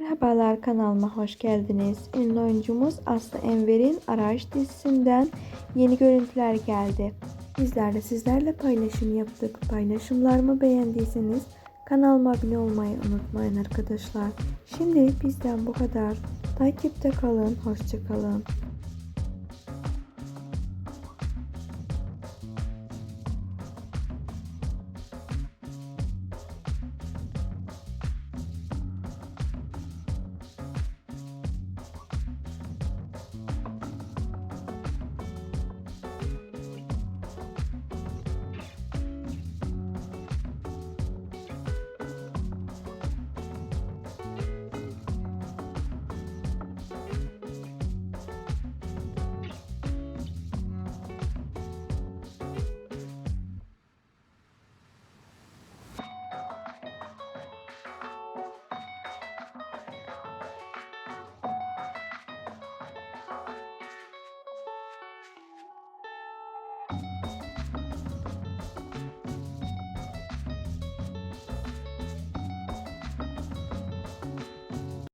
Merhabalar kanalıma hoş geldiniz. Ünlü oyuncumuz Aslı Enver'in Araç dizisinden yeni görüntüler geldi. Bizler de sizlerle paylaşım yaptık. Paylaşımlarımı beğendiyseniz kanalıma abone olmayı unutmayın arkadaşlar. Şimdi bizden bu kadar. Takipte kalın, hoşçakalın.